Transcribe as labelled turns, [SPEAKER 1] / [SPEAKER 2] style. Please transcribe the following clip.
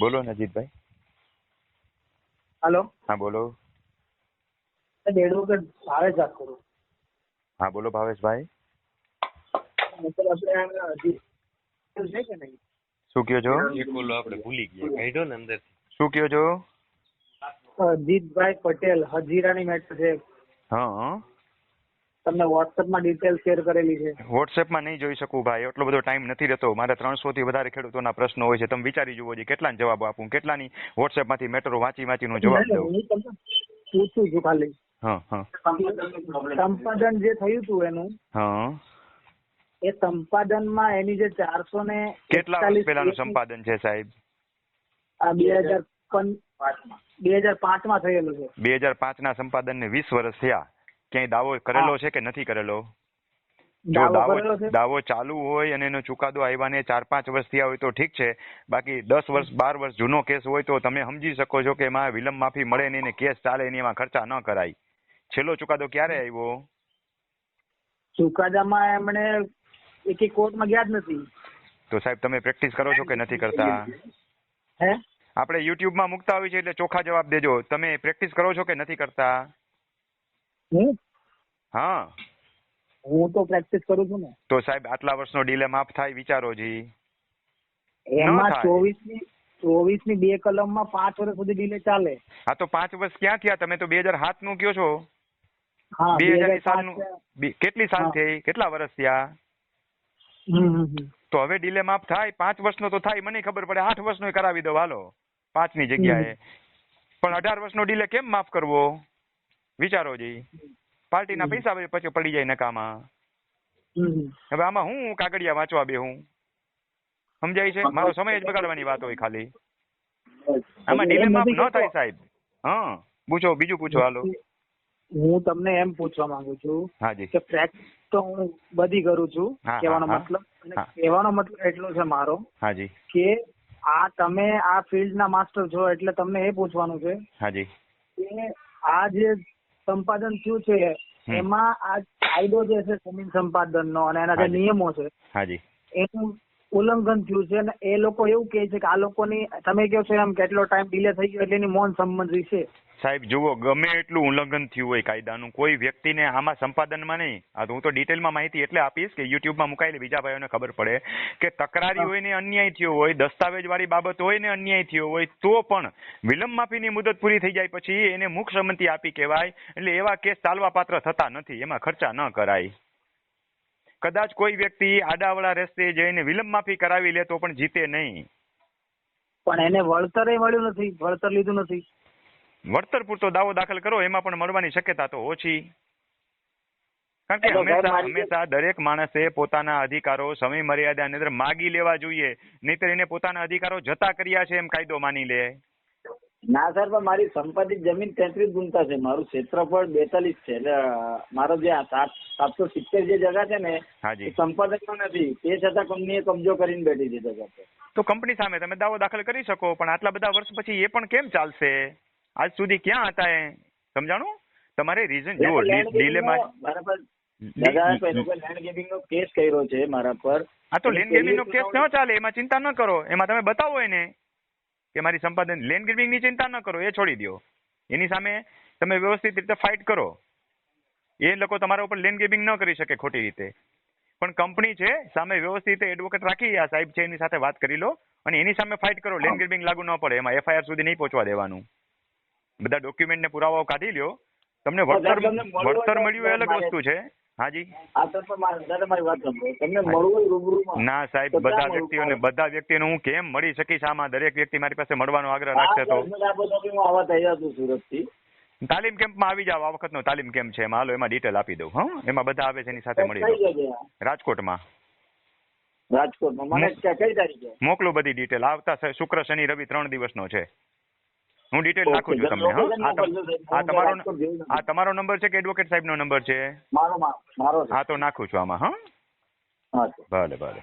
[SPEAKER 1] બોલો નજીતભાઈ
[SPEAKER 2] હેલો.
[SPEAKER 1] હા બોલો.
[SPEAKER 2] એડવોકેટ ભાવેશ વાત કરું.
[SPEAKER 1] હા બોલો ભાવેશભાઈ. શું કયો છો?
[SPEAKER 3] બોલો આપણે ભૂલી ગયા. કાઢ્યો ને અંદર
[SPEAKER 1] શું કયો છો?
[SPEAKER 2] અજીતભાઈ પટેલ હજીરાની મેટર છે.
[SPEAKER 1] હા.
[SPEAKER 2] તમને વોટ્સએપમાં ડિટેલ શેર કરેલી છે?
[SPEAKER 1] વોટ્સએપમાં નહીં જોઈ શકું ભાઈ એટલો બધો ટાઈમ નથી રહેતો. મારે ત્રણસો થી વધારે ખેડૂતોના પ્રશ્નો હોય છે. તમે વિચારી જુઓ છે કેટલાને જવાબ આપું કેટલાની વોટ્સએપમાંથી મેટરો વાંચી વાંચીનો જવાબ દઉં?
[SPEAKER 2] હું તમને પૂછું છું ખાલી. સંપાદન જે થયું હતું એનું એ સંપાદનમાં એની જે ચારસો ને
[SPEAKER 1] કેટલા વર્ષ પહેલાનું સંપાદન છે સાહેબ?
[SPEAKER 2] આ બે હજાર બે હજાર પાંચમાં થયેલું છે.
[SPEAKER 1] બે હજાર પાંચ ના સંપાદન ને વીસ વર્ષ થયા. ક્યાંય દાવો કરેલો છે કે નથી કરેલો? જો
[SPEAKER 2] દાવો
[SPEAKER 1] દાવો ચાલુ હોય અને એનો ચુકાદો આવ્યાને ચાર પાંચ વર્ષ થયા હોય તો ઠીક છે. બાકી દસ વર્ષ બાર વર્ષ જૂનો કેસ હોય તો તમે સમજી શકો છો કે એમાં વિલંબ માફી મળે નહીં ને કેસ ચાલે નહીં એમાં ખર્ચા ન કરાય. છેલ્લો ચુકાદો ક્યારે આવ્યો?
[SPEAKER 2] ચુકાદામાં એમણે એકે કોર્ટમાં ગયા જ નથી.
[SPEAKER 1] તો સાહેબ તમે પ્રેક્ટિસ કરો છો કે નથી કરતા?
[SPEAKER 2] હે?
[SPEAKER 1] આપણે યુટ્યુબમાં મૂકતા હોય છે એટલે ચોખ્ખા જવાબ દેજો. તમે પ્રેક્ટિસ કરો છો કે નથી કરતા?
[SPEAKER 2] હું
[SPEAKER 1] હા.
[SPEAKER 2] હું તો પ્રેક્ટિસ કરું છું ને.
[SPEAKER 1] તો સાહેબ આટલા વર્ષનો ડીલે માફ થાય વિચારો જી.
[SPEAKER 2] એમાં. ચોવીસની ચોવીસની બે કલમમાં પાંચ વર્ષ સુધી ડીલે ચાલે.
[SPEAKER 1] હા તો પાંચ વર્ષ ક્યાં થયા? તમે તો બે હજાર સાતનું કયો છો?
[SPEAKER 2] હા
[SPEAKER 1] બે હજારનું કેટલી સાલ થઈ? કેટલા વર્ષ થયા. તો હવે ડીલે માફ થાય. પાંચ વર્ષનો તો થાય મને ખબર પડે. આઠ વર્ષનો કરાવી દો હાલો. પાંચની જગ્યાએ પણ અઢાર વર્ષનો ડીલે કેમ માફ કરવો? વિચારો જઈ પાર્ટીના પૈસા પછી પડી જાય નકામાં. હવે આમાં હું કાગળિયા વાંચવા બે હું સમજાય છે? મારો સમય જ બગાડવાની વાત હોય ખાલી. આમાં ડીલે
[SPEAKER 2] એમ
[SPEAKER 1] માફ
[SPEAKER 2] નથી
[SPEAKER 1] ન થાય સાહેબ. હા. પૂછો બીજું પૂછો હાલો.
[SPEAKER 2] હું તમને એમ પૂછવા માંગુ છું
[SPEAKER 1] હાજી
[SPEAKER 2] કે પ્રેક્ટિસ તો હું બધી કરું છું. કહેવાનો મતલબ કહેવાનો મતલબ એટલો છે મારો
[SPEAKER 1] હાજી
[SPEAKER 2] કે આ તમે આ ફિલ્ડના માસ્ટર છો એટલે તમને એ પૂછવાનું છે
[SPEAKER 1] હાજી
[SPEAKER 2] કે આ જે સંપાદન થયું છે એમાં આ કાયદો જે છે જમીન સંપાદનનો અને એના જે નિયમો છે
[SPEAKER 1] હાજી.
[SPEAKER 2] એનું ઉલ્લંઘન થયું છે અને એ લોકો એવું કહે છે કે આ લોકોની તમે કહો છો એમ કેટલો ટાઈમ ડીલે થઈ ગયો એટલે એની મૌન સંબંધ વિશે
[SPEAKER 1] સાહેબ જુઓ ગમે એટલું ઉલ્લંઘન થયું હોય કાયદાનું કોઈ વ્યક્તિને આમાં સંપાદનમાં નહીં. આ તો હું તો ડિટેલમાં માહિતી એટલે આપીશ કે યુટ્યુબમાં મુકાયેલી બીજા ભાઈઓને ખબર પડે કે તકરારી હોય ને અન્યાય થયો હોય દસ્તાવેજ વાળી બાબત હોય ને અન્યાય થયો હોય તો પણ વિલંબ માફીની મુદત પૂરી થઈ જાય પછી એને મુખ સંમતિ આપી કહેવાય એટલે એવા કેસ ચાલવા પાત્ર થતા નથી એમાં ખર્ચા ન કરાય. કદાચ કોઈ વ્યક્તિ આડાવડા રસ્તે જઈને વિલંબ માફી કરાવી લે તો પણ જીતે નહીં.
[SPEAKER 2] પણ એને વળતર મળ્યું નથી વળતર લીધું નથી.
[SPEAKER 1] વળતર પૂરતો દાવો દાખલ કરો એમાં પણ મળવાની શક્યતા તો ઓછી. કારણ કે હંમેશા હંમેશા દરેક માણસે પોતાના અધિકારો સમય મર્યાદાની અંદર માગી લેવા જોઈએ નહીતર એને પોતાના અધિકારો જતા કર્યા છે એમ કાયદો માની લે.
[SPEAKER 4] ના સર પણ મારી સંપાદિત જમીન તેત્રીસ ગુણતા છે. મારું ક્ષેત્રફળ બેતાલીસ છે. એટલે મારો જે સાતસો સિત્તેર જે જગા છે ને એ નથી. તે છતાં કંપનીએ કબજો કરીને બેઠી છે જગા પર.
[SPEAKER 1] તો કંપની સામે તમે દાવો દાખલ કરી શકો પણ આટલા બધા વર્ષ પછી એ પણ કેમ ચાલશે? આજ સુધી ક્યાં હતા એ? સમજાણું? તમારે રીઝન જુઓ ડીલેમાં
[SPEAKER 4] નો કેસ કર્યો છે મારા પર.
[SPEAKER 1] આ તો લેન્ડ ગેમિંગ નો કેસ ન ચાલે? એમાં ચિંતા ન કરો. એમાં તમે બતાવો એને. કે મારી સંપાદન લેન્ડ ગેમિંગ ચિંતા ન કરો એ છોડી દો એની સામે તમે વ્યવસ્થિત રીતે ફાઇટ કરો. એ લોકો તમારા ઉપર લેન્ડ ગેમિંગ ન કરી શકે ખોટી રીતે. પણ કંપની છે સામે વ્યવસ્થિત રીતે એડવોકેટ રાખી આ સાહેબ છે એની સાથે વાત કરી લો અને એની સામે ફાઇટ કરો. લેન્ડ ગેમિંગ લાગુ ન પડે એમાં એફઆઈઆર સુધી નહીં પહોંચવા દેવાનું. બધા ડોક્યુમેન્ટ ને પુરાવાઓ કાઢી લ્યો. તમને વળતર મળ્યું એ અલગ વસ્તુ છે. હાજી? ના સાહેબ બધા વ્યક્તિઓને બધા વ્યક્તિઓને હું કેમ મળી શકીશ આમાં? દરેક વ્યક્તિ મારી પાસે મળવાનો આગ્રહ રાખશે તો. તાલીમ કેમ્પમાં આવી જાવ આ વખતનો તાલીમ કેમ્પ છે એમાં. હાલો એમાં ડિટેલ આપી દઉં હા? એમાં બધા આવે છે એની સાથે મળી રાજકોટમાં.
[SPEAKER 4] રાજકોટમાં? મને કઈ તારીખે?
[SPEAKER 1] મોકલું બધી ડિટેલ આવતા શુક્ર શનિ રવિ ત્રણ દિવસનો છે. હું ડિટેલ નાખું છું તમને હા? આ
[SPEAKER 4] સાહેબ.
[SPEAKER 1] તમારો આ તમારો નંબર છે કે એડવોકેટ સાહેબનો નંબર છે?
[SPEAKER 4] મારો મારો
[SPEAKER 1] હા તો નાખું છું આમાં હા? ભલે ભલે.